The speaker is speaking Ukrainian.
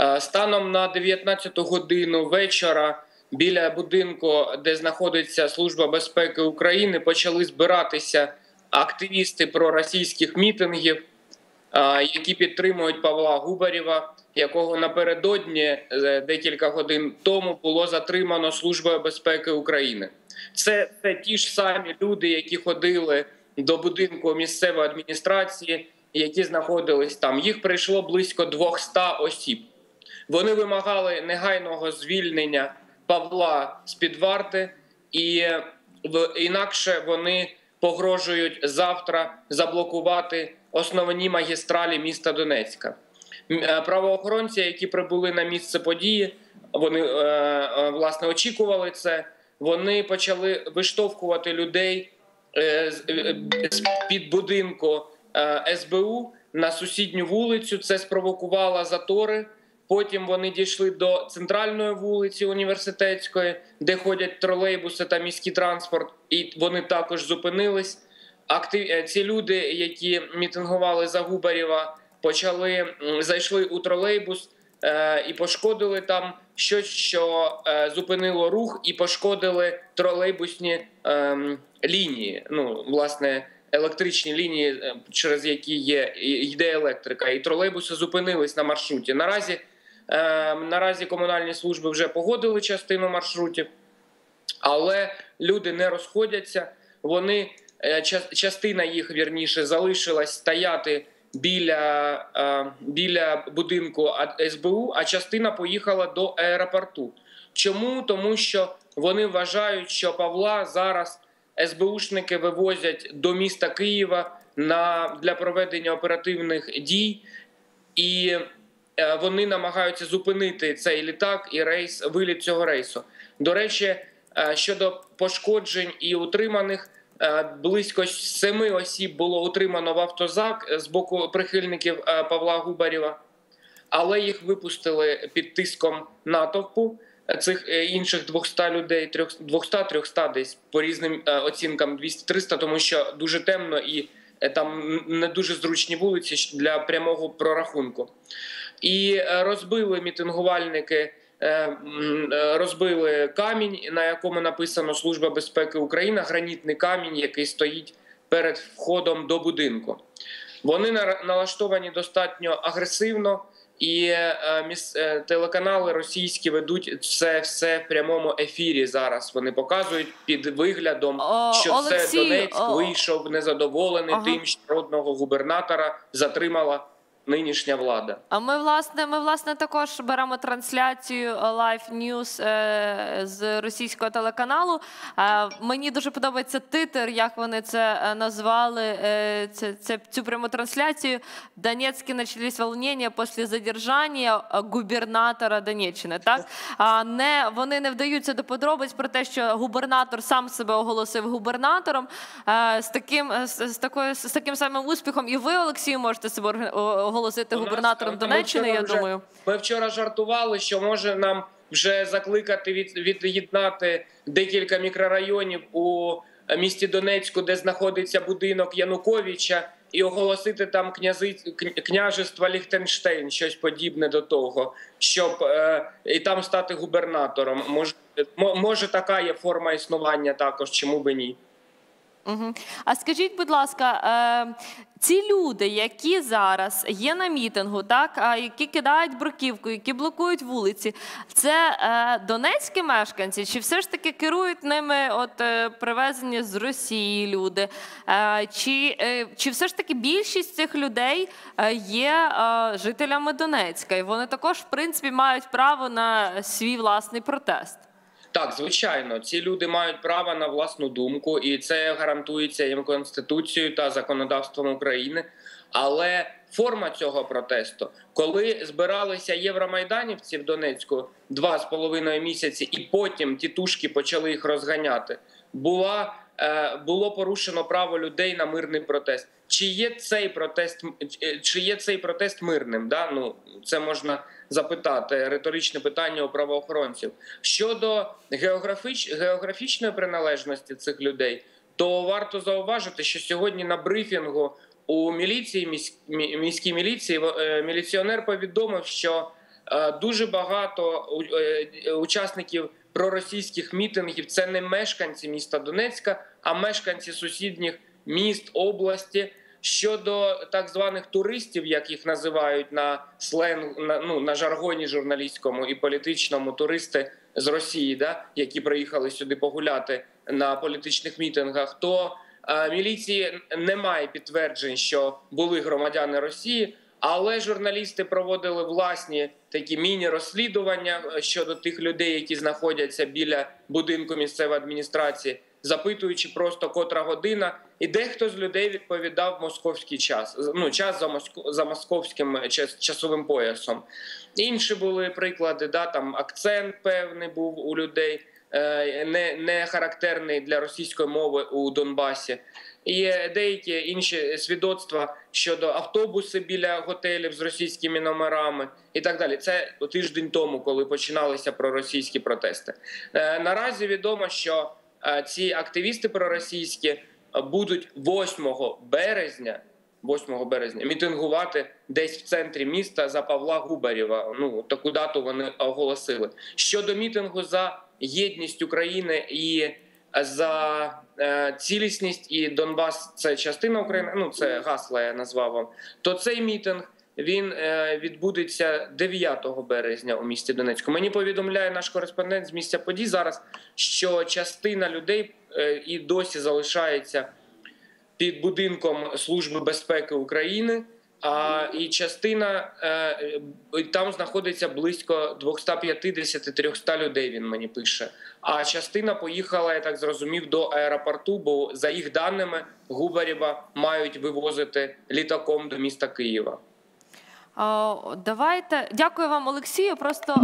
Е, станом на 19 годину вечора біля будинку, де знаходиться Служба безпеки України, почали збиратися активісти проросійських мітингів, які підтримують Павла Губарєва, якого напередодні е, декілька годин тому було затримано Службою безпеки України. Це, це ті ж самі люди, які ходили до будинку місцевої адміністрації, які знаходились там. Їх прийшло близько 200 осіб. Вони вимагали негайного звільнення Павла з під варти, і інакше вони погрожують завтра заблокувати основні магістралі міста Донецька. Е, правоохоронці, які прибули на місце події, вони е, е, власне очікували це. Вони почали виштовхувати людей з під будинку СБУ на сусідню вулицю. Це спровокувало затори. Потім вони дійшли до центральної вулиці університетської, де ходять тролейбуси та міський транспорт, і вони також зупинились. Актив... Ці люди, які мітингували за Губарєва, почали зайшли у тролейбус е, і пошкодили там щось, що е, зупинило рух, і пошкодили тролейбусні е, лінії. Ну, власне, електричні лінії, е, через які є йде електрика, і тролейбуси зупинились на маршруті. Наразі е, наразі комунальні служби вже погодили частину маршрутів, але люди не розходяться. Вони е, частина їх вірніше залишилась стояти біля е, біля будинку СБУ, а частина поїхала до аеропорту. Чому? Тому що вони вважають, що Павла зараз СБУшники вивозять до міста Києва на для проведення оперативних дій, і вони намагаються зупинити цей літак і рейс виліт цього рейсу. До речі, е, щодо пошкоджень і утриманих. Е, близько семи осіб було утримано в автозак з боку прихильників е, Павла Губарєва, але їх випустили під тиском натовпу цих е, інших 200 людей, 200-300 десь по різним оцінкам 200-300, тому що дуже темно і там не дуже зручні вулиці для прямого прорахунку. І розбили мітингувальники. Е, е, розбили камінь, на якому написано Служба безпеки України, гранітний камінь, який стоїть перед входом до будинку. Вони налаштовані достатньо агресивно, і е, телеканали російські ведуть це все в прямому ефірі. Зараз вони показують під виглядом, що Олексій, це Донецьк вийшов незадоволений ага. тим, що родного губернатора затримала нинішня влада. А ми власне, ми власне також беремо трансляцію Live News е, з російського телеканалу. Е, мені дуже подобається титр, як вони це е, назвали. Це, це цю пряму трансляцію. Донецькі почались волнення після задержання губернатора Донеччини. Так а не вони не вдаються до подробиць про те, що губернатор сам себе оголосив губернатором з таким з, з такою з таким самим успіхом. І ви, Олексію, можете себе оголосити оголосити губернатором Донеччини. Я вже, думаю, ми вчора жартували, що може нам вже закликати від від'єднати декілька мікрорайонів у місті Донецьку, де знаходиться будинок Януковича, і оголосити там князи княжество Ліхтенштейн, щось подібне до того, щоб е, і там стати губернатором. Може, може така є форма існування також, чому би ні. А скажіть, будь ласка, е, ці люди, які зараз є на мітингу, так які кидають бруківку, які блокують вулиці, це е, донецькі мешканці, чи все ж таки керують ними от е, привезені з Росії люди? Чи чи все ж таки більшість цих людей є жителями Донецька, і вони також в принципі мають право на свій власний протест? Так, звичайно, ці люди мають право на власну думку, і це гарантується їм конституцією та законодавством України. Але форма цього протесту, коли збиралися євромайданівці в Донецьку два з половиною місяці, і потім тітушки почали їх розганяти, була Е, було порушено право людей на мирний протест. Чи є цей протест е, чи є цей протест мирним? Да? Ну це можна запитати. Риторичне питання у правоохоронців щодо географіч, географічної приналежності цих людей, то варто зауважити, що сьогодні на брифінгу у міліції міській міліції е, міліціонер повідомив, що Дуже багато учасників проросійських мітингів це не мешканці міста Донецька, а мешканці сусідніх міст області. Щодо так званих туристів, як їх називають на сленг, на, ну, на жаргоні журналістському і політичному, туристи з Росії, да, які приїхали сюди погуляти на політичних мітингах, то е, міліції немає підтверджень, що були громадяни Росії. Але журналісти проводили власні такі міні-розслідування е, щодо тих людей, які знаходяться біля будинку місцевої адміністрації, запитуючи просто котра година, і дехто з людей відповідав московський час, ну час за моск- за московським час- часовим поясом. Інші були приклади, да там акцент певний був у людей, е, не, не характерний для російської мови у Донбасі. Є деякі інші свідоцтва щодо автобуси біля готелів з російськими номерами і так далі. Це тиждень тому, коли починалися проросійські протести. Е, Наразі відомо, що е, ці активісти проросійські е, будуть 8 березня. 8 березня мітингувати десь в центрі міста за Павла Губарєва. Ну таку дату вони оголосили. Щодо мітингу за єдність України і за е, цілісність і Донбас це частина України. Ну це гасла я назвав вам. То цей мітинг він е, відбудеться 9 березня у місті Донецьку. Мені повідомляє наш кореспондент з місця подій зараз, що частина людей е, і досі залишається під будинком Служби безпеки України. А і частина е, е, там знаходиться близько 250-300 людей. Він мені пише. А частина поїхала, я так зрозумів, до аеропорту. Бо за їх даними Губарєва мають вивозити літаком до міста Києва. Давайте дякую вам, Олексію. Просто